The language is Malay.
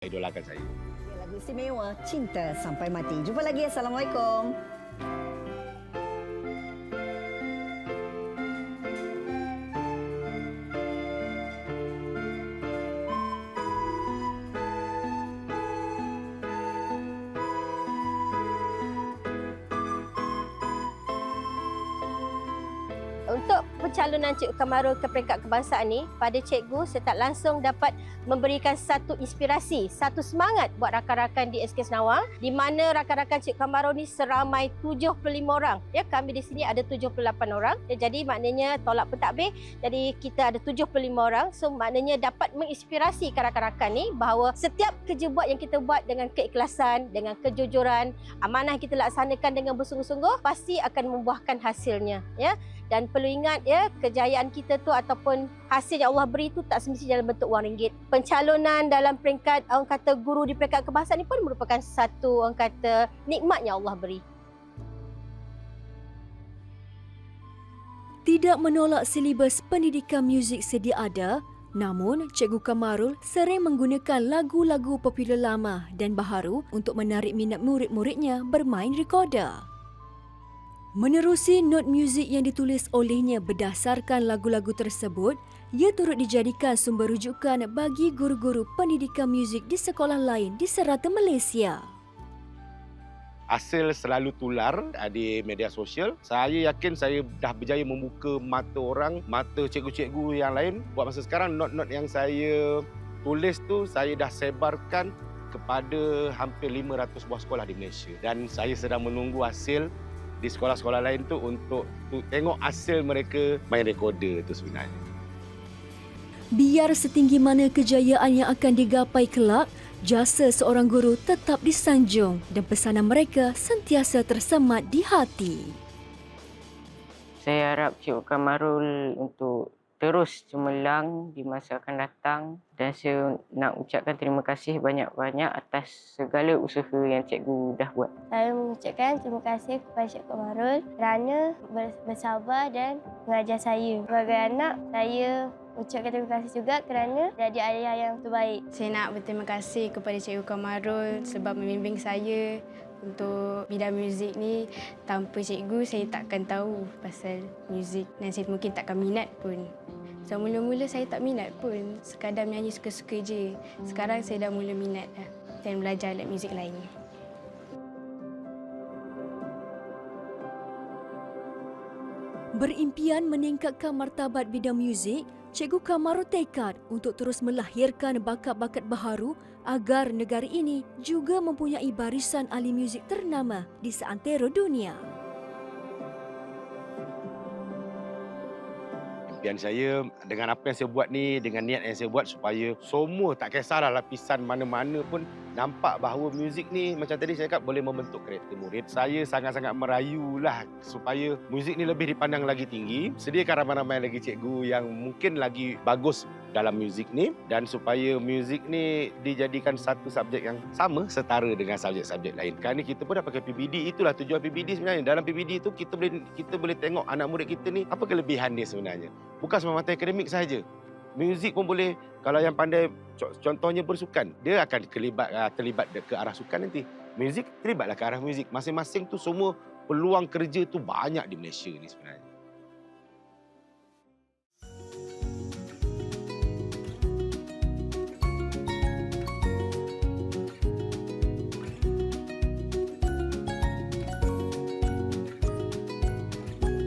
idolakan saya. Ya, Lagu istimewa Cinta Sampai Mati. Jumpa lagi. Assalamualaikum. Untuk pencalonan Cikgu Kamarul ke peringkat kebangsaan ni, pada cikgu tak langsung dapat memberikan satu inspirasi, satu semangat buat rakan-rakan di SK Senawang di mana rakan-rakan Cikgu Kamarul ni seramai 75 orang. Ya, kami di sini ada 78 orang. Ya, jadi maknanya tolak pentadbir. Jadi kita ada 75 orang. So maknanya dapat menginspirasi rakan-rakan ni bahawa setiap kerja buat yang kita buat dengan keikhlasan, dengan kejujuran, amanah kita laksanakan dengan bersungguh-sungguh pasti akan membuahkan hasilnya, ya. Dan perlu ingat ya, kejayaan kita tu ataupun hasil yang Allah beri tu tak semestinya dalam bentuk wang ringgit. Pencalonan dalam peringkat orang kata guru di peringkat kebangsaan ni pun merupakan satu orang kata nikmat yang Allah beri. Tidak menolak silibus pendidikan muzik sedia ada, namun Cikgu Kamarul sering menggunakan lagu-lagu popular lama dan baharu untuk menarik minat murid-muridnya bermain rekorder. Menerusi not muzik yang ditulis olehnya berdasarkan lagu-lagu tersebut, ia turut dijadikan sumber rujukan bagi guru-guru pendidikan muzik di sekolah lain di serata Malaysia. Hasil selalu tular ah, di media sosial. Saya yakin saya dah berjaya membuka mata orang, mata cikgu-cikgu yang lain. Buat masa sekarang, not-not yang saya tulis tu saya dah sebarkan kepada hampir 500 buah sekolah di Malaysia. Dan saya sedang menunggu hasil di sekolah-sekolah lain tu untuk tu, tengok hasil mereka main recorder tu sebenarnya. Biar setinggi mana kejayaan yang akan digapai kelak, jasa seorang guru tetap disanjung dan pesanan mereka sentiasa tersemat di hati. Saya harap Cik Kamarul untuk terus cemerlang di masa akan datang dan saya nak ucapkan terima kasih banyak-banyak atas segala usaha yang cikgu dah buat. Saya mengucapkan terima kasih kepada Cik Kamarul kerana bersabar dan mengajar saya. Sebagai anak, saya ucapkan terima kasih juga kerana jadi ayah yang terbaik. Saya nak berterima kasih kepada Cikgu Kamarul sebab membimbing saya untuk bidang muzik ni. Tanpa cikgu, saya takkan tahu pasal muzik dan saya mungkin takkan minat pun. So, mula-mula saya tak minat pun. Sekadar menyanyi suka-suka je. Sekarang saya dah mula minat dah dan belajar alat muzik lain. Berimpian meningkatkan martabat bidang muzik, Cikgu Kamarul tekad untuk terus melahirkan bakat-bakat baharu agar negara ini juga mempunyai barisan ahli muzik ternama di seantero dunia. impian saya dengan apa yang saya buat ni dengan niat yang saya buat supaya semua tak kisahlah lapisan mana-mana pun nampak bahawa muzik ni macam tadi saya cakap boleh membentuk karakter murid. Saya sangat-sangat merayulah supaya muzik ni lebih dipandang lagi tinggi. Sediakan ramai-ramai lagi cikgu yang mungkin lagi bagus dalam muzik ni dan supaya muzik ni dijadikan satu subjek yang sama setara dengan subjek-subjek lain. Kerana kita pun dah pakai PBD, itulah tujuan PBD sebenarnya. Dalam PBD itu kita boleh kita boleh tengok anak murid kita ni apa kelebihan dia sebenarnya. Bukan semata akademik saja. Muzik pun boleh kalau yang pandai contohnya bersukan, dia akan terlibat terlibat ke arah sukan nanti. Muzik terlibatlah ke arah muzik. Masing-masing tu semua peluang kerja tu banyak di Malaysia ni sebenarnya.